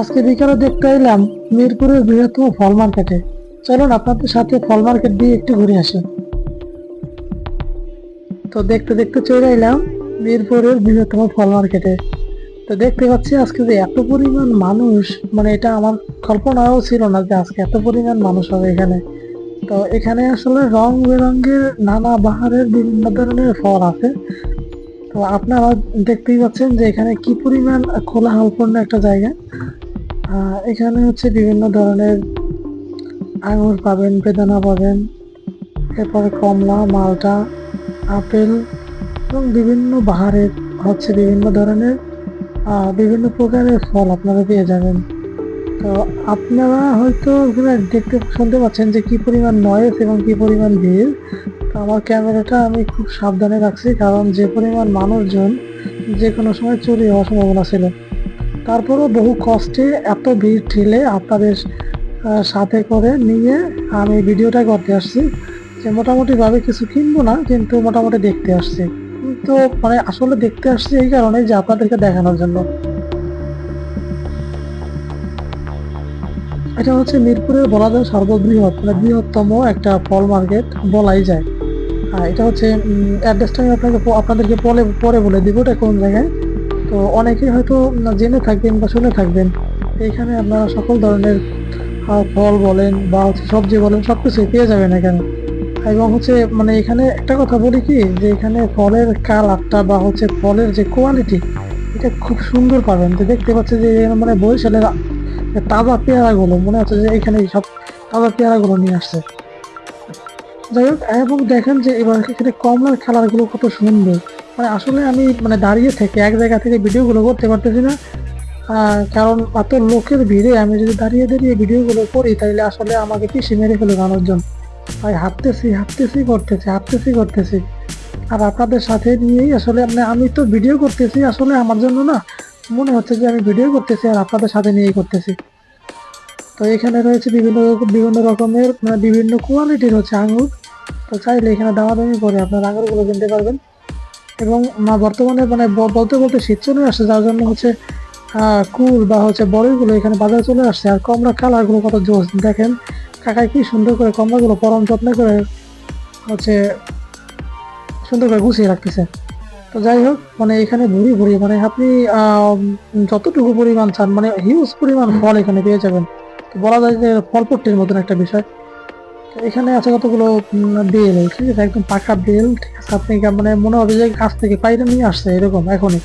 আজকে বিকালে দেখতে এলাম মিরপুরের বৃহত্তম ফল মার্কেটে। চলুন আপনাদের সাথে ফল মার্কেট দিয়ে একটু ঘুরে আসি। তো দেখতে দেখতে চলে এলাম মিরপুরের বৃহত্তম ফল মার্কেটে। তো দেখতে পাচ্ছি আজকে যে এত পরিমাণ মানুষ মানে এটা আমার কল্পনাও ছিল না যে আজকে এত পরিমাণ মানুষ হবে এখানে। তো এখানে আসলে রং বেরঙের নানা বাহারের বিভিন্ন ধরনের ফল আছে। তো আপনারা দেখতেই পাচ্ছেন যে এখানে কি পরিমাণ কোলাহলপূর্ণ একটা জায়গা। এখানে হচ্ছে বিভিন্ন ধরনের আঙুর পাবেন, বেদানা পাবেন, এরপরে কমলা, মালটা, আপেল এবং বিভিন্ন বাহারের হচ্ছে বিভিন্ন ধরনের বিভিন্ন প্রকারের ফল আপনারা পেয়ে যাবেন। তো আপনারা হয়তো দেখতে শুনতে পাচ্ছেন যে কি পরিমাণ নয়েজ এবং কি পরিমাণ ভিড়। তো আমার ক্যামেরাটা আমি খুব সাবধানে রাখছি, কারণ যে পরিমাণ মানুষজন যে কোনো সময় চুরি হওয়ার সম্ভাবনা ছিল। তারপরও বহু কষ্টে এত ভিড় ঠেলে আপনাদের সাথে করে নিয়ে আমি ভিডিওটা করতে আসছি। যে মোটামুটি ভাবে কিছু কিনবো না, কিন্তু মোটামুটি দেখতে আসছি। তো মানে আসলে দেখতে আসছি এই কারণে যে আপনাদেরকে দেখানোর জন্য। এটা হচ্ছে মিরপুরের বলা যায় সর্ববৃহৎ মানে বৃহত্তম একটা ফল মার্কেট বলাই যায়। আর এটা হচ্ছে অ্যাড্রেসটা আমি আপনাকে, আপনাদেরকে পরে পরে বলে দিব এটা কোন জায়গায়। তো অনেকেই হয়তো জেনে থাকবেন বা শুনে থাকবেন এখানে আপনারা সকল ধরনের ফল বলেন বা হচ্ছে সবজি বলেন সব কিছুই পেয়ে যাবেন এখানে। এবং হচ্ছে মানে এখানে একটা কথা বলি কি, যে এখানে ফলের কালারটা বা হচ্ছে ফলের যে কোয়ালিটি এটা খুব সুন্দর পাবেন। তো দেখতে পাচ্ছি যে মানে বরিশালের তাজা পেয়ারাগুলো, মনে হচ্ছে যে এখানে সব তাজা পেয়ারাগুলো নিয়ে আসছে। যাই হোক, এবং দেখেন যে এবার এখানে কমলার কালারগুলো কত সুন্দর। মানে আসলে আমি মানে দাঁড়িয়ে থেকে এক জায়গা থেকে ভিডিওগুলো করতে পারতেছি না। কারণ এত লোকের ভিড়ে আমি যদি দাঁড়িয়ে দাঁড়িয়ে ভিডিওগুলো করি তাহলে আসলে আমাকে পিসি মেরে ফেলে মানুষজন। ভাই, হাঁটতেছি হাঁটতেছি, করতেছি হাঁটতেছি, করতেছি। আর আপনাদের সাথে নিয়েই আসলে মানে আমি তো ভিডিও করতেছি, আসলে আমার জন্য না মনে হচ্ছে যে আমি ভিডিও করতেছি আর আপনাদের সাথে নিয়েই করতেছি। তো এখানে রয়েছে বিভিন্ন বিভিন্ন রকমের মানে বিভিন্ন কোয়ালিটির হচ্ছে আঙুর তো চাইলে এখানে দামাদামি করে আপনার আঙুরগুলো কিনতে পারবেন। এবং বর্তমানে মানে বলতে বলতে শীত চলে আসছে, যার জন্য হচ্ছে কুল বা হচ্ছে বড়ইগুলো এখানে বাজারে চলে আসছে। আর কমলা কালারগুলো কত জোস, দেখেন। কাকাই কি সুন্দর করে কমলাগুলো পরম যত্ন করে হচ্ছে সুন্দর করে গুছিয়ে রাখতেছে। তো যাই হোক মানে এখানে ভুরি ভুরি মানে আপনি যতটুকু পরিমাণ চান মানে হিউজ পরিমাণ ফল এখানে পেয়ে যাবেন। তো বলা যায় যে ফলপট্টির মতন একটা বিষয়। এখানে আছে কতগুলো বেল ঠিক আছে? একদম পাকা বেল ঠিক আছে? আপনি মানে মনে হবে যে গাছ থেকে পাইরে নিয়ে আসছে, এরকম, এখনই।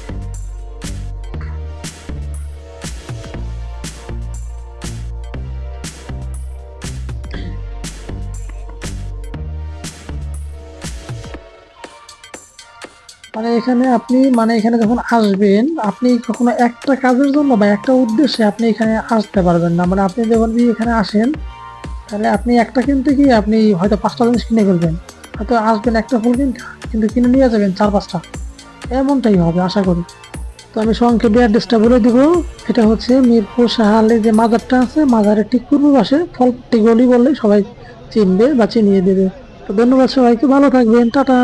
মানে এখানে আপনি মানে এখানে যখন আসবেন, আপনি কখনো একটা কাজের জন্য বা একটা উদ্দেশ্যে আপনি এখানে আসতে পারবেন না। মানে আপনি যখন এখানে আসেন তাহলে আপনি একটা কিনতে গিয়ে আপনি হয়তো পাঁচটা জিনিস কিনে ফেলবেন। হয়তো আসবেন একটা ফুল কিনতে কিন্তু কিনে নিয়ে যাবেন চার, পাঁচটা। এমনটাই হবে, আশা করি। তো আমি সংক্ষেপে অ্যাড্রেসটা বলে দিব। এটা হচ্ছে মিরপুর শাহালে যে মাজারটা আছে, মাজারের ঠিক পূর্ব পাশে ফলপট্টি গলি বললে সবাই চিনবে বা চিনিয়ে দেবে। তো ধন্যবাদ সবাইকে, ভালো থাকবেন, টাটা।